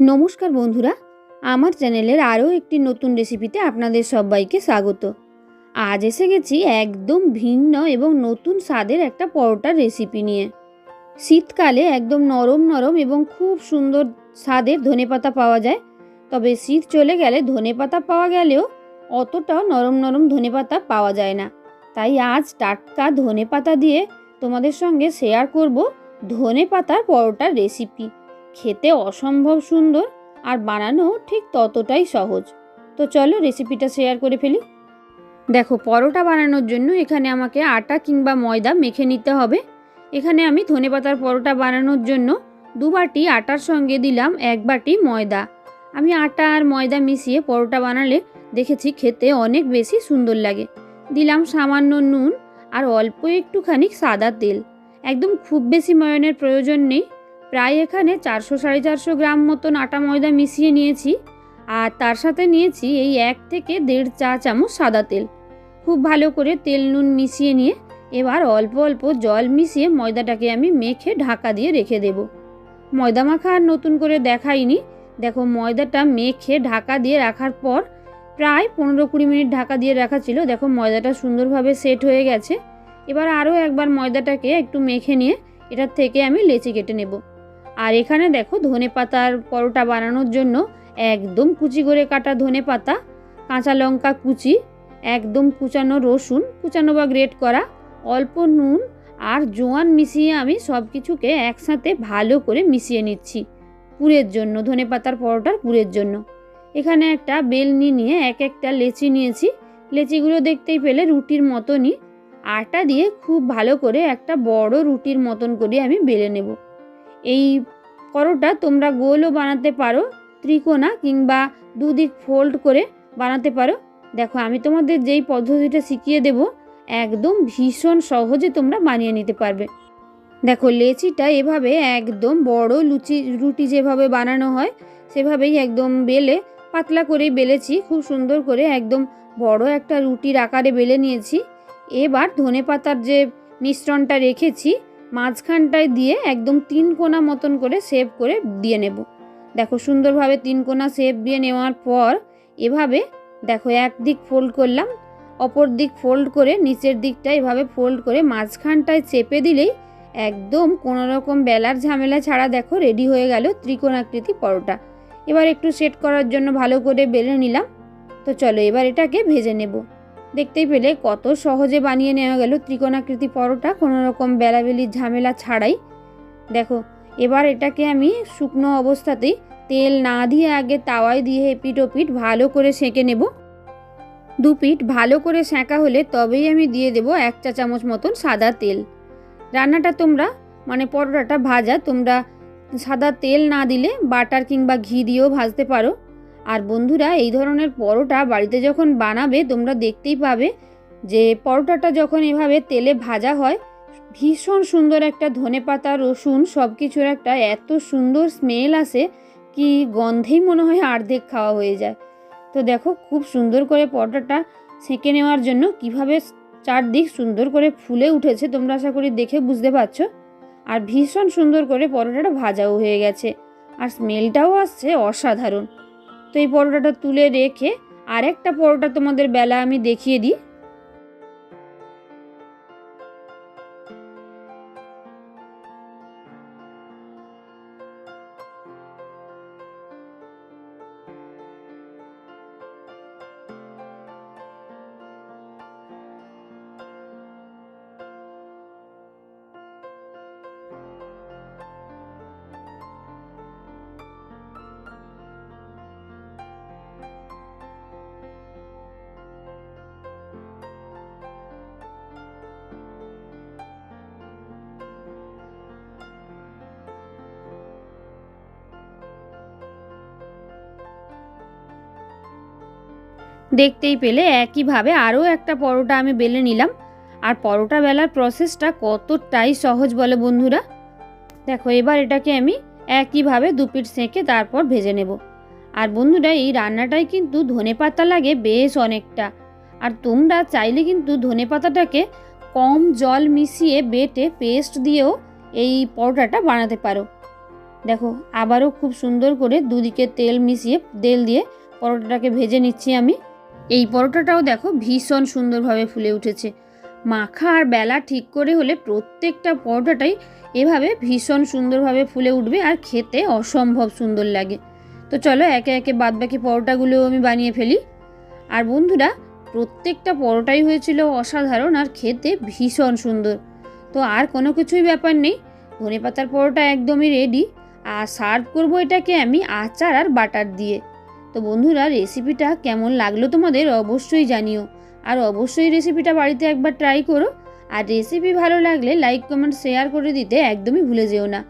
নমস্কার বন্ধুরা, আমার চ্যানেলের আরও একটি নতুন রেসিপিতে আপনাদের সবাইকে স্বাগত। আজ এসে গেছি একদম ভিন্ন এবং নতুন স্বাদের একটা পরোটার রেসিপি নিয়ে। শীতকালে একদম নরম নরম এবং খুব সুন্দর স্বাদের ধনেপাতা পাওয়া যায়। তবে শীত চলে গেলে ধনেপাতা পাওয়া গেলেও অতটাও নরম নরম ধনেপাতা পাওয়া যায় না। তাই আজ টাটকা ধনেপাতা দিয়ে তোমাদের সঙ্গে শেয়ার করব ধনেপাতার পরোটার রেসিপি। খেতে অসম্ভব সুন্দর আর বানানো ঠিক ততটাই সহজ। তো চলো রেসিপিটা শেয়ার করে ফেলি। দেখো, পরোটা বানানোর জন্য এখানে আমাকে আটা কিংবা ময়দা মেখে নিতে হবে। এখানে আমি ধনেপাতার পরোটা বানানোর জন্য দু বাটি আটার সঙ্গে দিলাম এক বাটি ময়দা। আমি আটা আর ময়দা মিশিয়ে পরোটা বানালে দেখেছি খেতে অনেক বেশি সুন্দর লাগে। দিলাম সামান্য নুন আর অল্প একটুখানি সাদা তেল। একদম খুব বেশি ময়নের প্রয়োজন নেই। প্রায় এখানে চারশো সাড়ে চারশো গ্রাম মতন আটা ময়দা মিশিয়ে নিয়েছি আর তার সাথে নিয়েছি এই এক থেকে দেড় চা চামচ সাদা তেল। খুব ভালো করে তেল নুন মিশিয়ে নিয়ে এবার অল্প অল্প জল মিশিয়ে ময়দাটাকে আমি মেখে ঢাকা দিয়ে রেখে দেব। ময়দা মাখা আর নতুন করে দেখাইনি। দেখো ময়দাটা মেখে ঢাকা দিয়ে রাখার পর প্রায় পনেরো কুড়ি মিনিট ঢাকা দিয়ে রাখা ছিল। দেখো ময়দাটা সুন্দরভাবে সেট হয়ে গেছে। এবার আরও একবার ময়দাটাকে একটু মেখে নিয়ে এটার থেকে আমি লেচি কেটে নেব। আর এখানে দেখো ধনে পাতার পরোটা বানানোর জন্য একদম কুচি করে কাটা ধনে পাতা, কাঁচা লঙ্কা কুচি, একদম কুচানো রসুন, কুচানো বা গ্রেট করা, অল্প নুন আর জোয়ান মিশিয়ে আমি সব কিছুকে একসাথে ভালো করে মিশিয়ে নিচ্ছি পুরের জন্য, ধনে পাতার পরোটার পুরের জন্য। এখানে একটা বেলনি নিয়ে এক একটা লেচি নিয়েছি। লেচিগুলো দেখতেই পেলে রুটির মতনই। আটা দিয়ে খুব ভালো করে একটা বড় রুটির মতন করে আমি বেলে নেব। এই পরোটা তোমরা গোলও বানাতে পারো, ত্রিকোণা কিংবা দুদিক ফোল্ড করে বানাতে পারো। দেখো, আমি তোমাদের যেই পদ্ধতিটা শিখিয়ে দেব, একদম ভীষণ সহজে তোমরা বানিয়ে নিতে পারবে। দেখো, লেচিটা এভাবে একদম বড় লুচি, রুটি যেভাবে বানানো হয়, সেভাবেই একদম বেলে, পাতলা করে বেলেছি, খুব সুন্দর করে একদম বড় একটা রুটির আকারে বেলে নিয়েছি। এবার ধনে পাতার যে মিশ্রণটা রেখেছি মাঝখানটায় দিয়ে একদম তিন কোনা মতন করে সেভ করে দিয়ে নেব। দেখো সুন্দরভাবে তিন কোনা সেভ দিয়ে নেওয়ার পর এভাবে দেখো এক দিক ফোল্ড করলাম, অপর দিক ফোল্ড করে নিচের দিকটা এভাবে ফোল্ড করে মাঝখানটায় চেপে দিলেই একদম কোনো রকম বেলার ঝামেলা ছাড়া দেখো রেডি হয়ে গেল ত্রিকোণাকৃতি পরোটা। এবার একটু সেট করার জন্য ভালো করে বেলে নিলাম। তো চলো এবার এটাকে ভেজে নেব। দেখতেই পেলে কত সহজে বানিয়ে নেওয়া গেল ত্রিকোণাকৃতি পরোটা, কোনো রকম বেলাবেলির ঝামেলা ছাড়াই। দেখো, এবার এটাকে আমি শুকনো অবস্থাতেই তেল না দিয়ে আগে তাওয়ায় দিয়ে এপিট ওপিট ভালো করে সেঁকে নেব। দু পিঠ ভালো করে সেঁকা হলে তবেই আমি দিয়ে দেব এক চা চামচ মতন সাদা তেল। রান্নাটা তোমরা মানে পরোটাটা ভাজা, তোমরা সাদা তেল না দিলে বাটার কিংবা ঘি দিয়েও ভাজতে পারো। আর বন্ধুরা, এই ধরনের পরোটা বাড়িতে যখন বানাবে, তোমরা দেখতেই পাবে যে পরোটাটা যখন এভাবে তেলে ভাজা হয়, ভীষণ সুন্দর একটা ধনে পাতা, রসুন সব কিছুর একটা এত সুন্দর স্মেল আসে কি গন্ধেই মনে হয় অর্ধেক খাওয়া হয়ে যায়। তো দেখো, খুব সুন্দর করে পরোটাটা সেঁকে নেওয়ার জন্য কীভাবে চারদিক সুন্দর করে ফুলে উঠেছে, তোমরা আশা করি দেখে বুঝতে পারছ। আর ভীষণ সুন্দর করে পরোটাটা ভাজাও হয়ে গেছে। আর স্মেলটাও আসছে অসাধারণ। তো এই পরোটাটা তুলে রেখে আরেকটা পরোটা তোমাদের বেলা আমি দেখিয়ে দিই। দেখতেই পেলে একইভাবে আরও একটা পরোটা আমি বেলে নিলাম। আর পরোটা বেলার প্রসেসটা কতটাই সহজ বলে বন্ধুরা? দেখো, এবার এটাকে আমি একইভাবে দুপিট সেঁকে তারপর ভেজে নেব। আর বন্ধুরা, এই রান্নাটাই কিন্তু ধনে পাতা লাগে বেশ অনেকটা। আর তোমরা চাইলে কিন্তু ধনে পাতাটাকে কম জল মিশিয়ে বেটে পেস্ট দিয়েও এই পরোটাটা বানাতে পারো। দেখো, আবারও খুব সুন্দর করে দুদিকে তেল মিশিয়ে, তেল দিয়ে পরোটাটাকে ভেজে নিচ্ছি আমি। এই পরোটাটাও দেখো ভীষণ সুন্দরভাবে ফুলে উঠেছে। মাখা আর বেলা ঠিক করে হলে প্রত্যেকটা পরোটাটাই এভাবে ভীষণ সুন্দরভাবে ফুলে উঠবে আর খেতে অসম্ভব সুন্দর লাগে। তো চলো একে একে বাদবাকি পরোটাগুলোও আমি বানিয়ে ফেলি। আর বন্ধুরা, প্রত্যেকটা পরোটাই হয়েছিল অসাধারণ আর খেতে ভীষণ সুন্দর। তো আর কোনো কিছুই ব্যাপার নেই ধনে পাতার পরোটা একদমই রেডি আর সার্ভ করব এটাকে আমি আচার আর বাটার দিয়ে। তো বন্ধুরা রেসিপিটা কেমন লাগল তোমাদের অবশ্যই জানিও। আর অবশ্যই রেসিপিটা বাড়িতে একবার ট্রাই করো। আর রেসিপি ভালো লাগলে লাইক কমেন্ট শেয়ার করে দিতে একদমই ভুলে যেও না।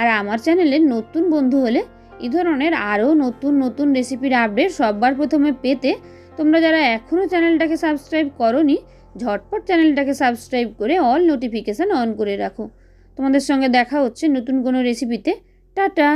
আর আমার চ্যানেলের নতুন বন্ধু হলে এই ধরনের আরও নতুন নতুন রেসিপির আপডেট সববার প্রথমে পেতে তোমরা যারা এখনও চ্যানেলটাকে সাবস্ক্রাইব করনি, ঝটপট চ্যানেলটাকে সাবস্ক্রাইব করে অল নোটিফিকেশান অন করে রাখো। তোমাদের সঙ্গে দেখা হচ্ছে নতুন কোনো রেসিপিতে টাটা!